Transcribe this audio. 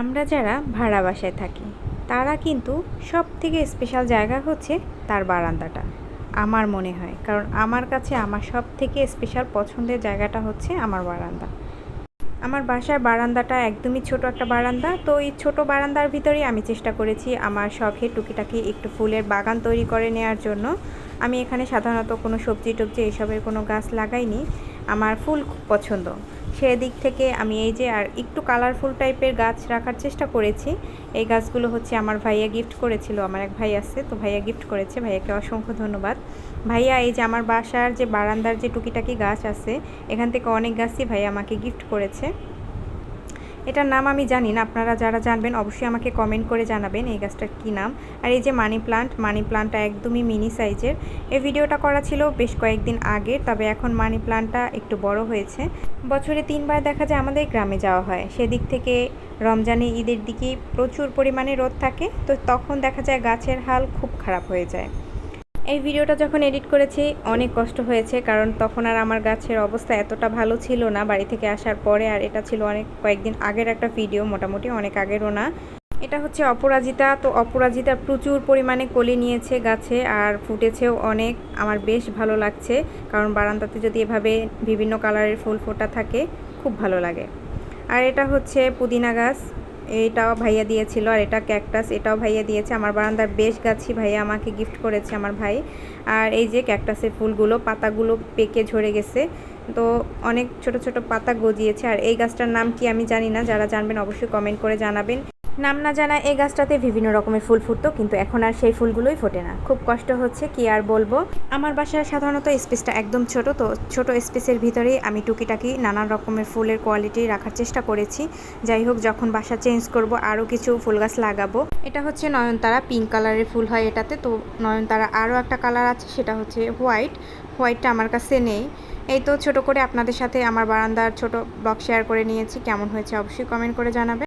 আমরা যারা ভাড়া বাসায় থাকি, তারা কিন্তু সব থেকে স্পেশাল জায়গা হচ্ছে তার বারান্দাটা, আমার মনে হয়। কারণ আমার কাছে আমার সব থেকে স্পেশাল পছন্দের জায়গাটা হচ্ছে আমার বারান্দা। আমার বাসার বারান্দাটা একদমই ছোট একটা বারান্দা, তো এই ছোট বারান্দার ভিতরেই আমি চেষ্টা করেছি আমার শখে টুকিটাকি একটু ফুলের বাগান তৈরি করে নেওয়ার জন্য। আমি এখানে সাধারণত কোনো সবজি টবজি এসবের কোনো গাছ লাগাইনি। আমার ফুল খুব পছন্দ। সেদিক থেকে আমি এই যে আর একটু কালারফুল টাইপের গাছ রাখার চেষ্টা করেছি। এই গাছগুলো হচ্ছে আমার ভাইয়া গিফট করেছিল। আমার এক ভাই আছে, তো ভাইয়া গিফট করেছে। ভাইয়াকে অসংখ্য ধন্যবাদ। ভাইয়া, এই যে আমার বাসার যে বারান্দার যে টুকিটাকি গাছ আছে, এখান থেকে অনেক গাছই ভাইয়া আমাকে গিফট করেছে। এটার নাম আমি জানি না, আপনারা যারা জানবেন অবশ্যই আমাকে কমেন্ট করে জানাবেন এই গাছটার কী নাম। আর এই যে মানি প্লান্ট মানি প্লান্টটা একদমই মিনি সাইজের এই ভিডিওটা করা ছিল বেশ কয়েকদিন আগে তবে এখন মানি প্লান্টটা একটু বড় হয়েছে। বছরে তিনবার দেখা যায় আমাদের গ্রামে যাওয়া হয়। সেদিক থেকে রমজানে ঈদের দিকে প্রচুর পরিমাণে রোদ থাকে, তো তখন দেখা যায় গাছের হাল খুব খারাপ হয়ে যায়। এই ভিডিওটা যখন এডিট করেছি, অনেক কষ্ট হয়েছে, কারণ তখন আর আমার গাছের অবস্থা এতটা ভালো ছিল না বাড়ি থেকে আসার পরে, আর এটা ছিল অনেক কয়েকদিন আগের একটা ভিডিও, মোটামুটি অনেক আগেরও না। এটা হচ্ছে অপরাজিতা, তো অপরাজিতা প্রচুর পরিমাণে কলি নিয়েছে গাছে, আর ফুটেছেও অনেক। আমার বেশ ভালো লাগছে, কারণ বারান্দাতে যদি এভাবে বিভিন্ন কালারের ফুল ফোটা থাকে, খুব ভালো লাগে। আর এটা হচ্ছে পুদিনা গাছ। এইটাও ভাইয়া দিয়েছিল আর এটা ক্যাকটাস, এটাও ভাইয়া দিয়েছে। আমার বারান্দার বেশ গাছই ভাইয়া আমাকে গিফট করেছে আমার ভাই। আর এই যে ক্যাকটাসের ফুলগুলো, পাতাগুলো পেকে ঝরে গেছে। তো অনেক ছোট ছোট পাতা গজিয়েছে। আর এই গাছটার নাম কি আমি জানি না, যারা জানবেন অবশ্যই কমেন্ট করে জানাবেন। নাম না জানা এই গাছটাতে বিভিন্ন রকমের ফুল ফুটতো, কিন্তু এখন আর সেই ফুলগুলোই ফোটে না। খুব কষ্ট হচ্ছে, কি আর বলব? আমার বাসায় সাধারণত স্পেসটা একদম ছোট, তো ছোট স্পেসের ভিতরেই আমি টুকিটাকি নানান রকমের ফুলের কোয়ালিটি রাখার চেষ্টা করেছি। যাই হোক, যখন বাসা চেঞ্জ করব, আরও কিছু ফুল গাছ লাগাবো। এটা হচ্ছে নয়নতারা, পিঙ্ক কালারের ফুল হয় এটাতে, তো নয়নতারা আরও একটা কালার আছে, সেটা হচ্ছে হোয়াইট। হোয়াইটটা আমার কাছে নেই। এই তো ছোট করে আপনাদের সাথে আমার বারান্দার ছোট ব্লগ শেয়ার করে নিয়েছি, কেমন হয়েছে অবশ্যই কমেন্ট করে জানাবেন।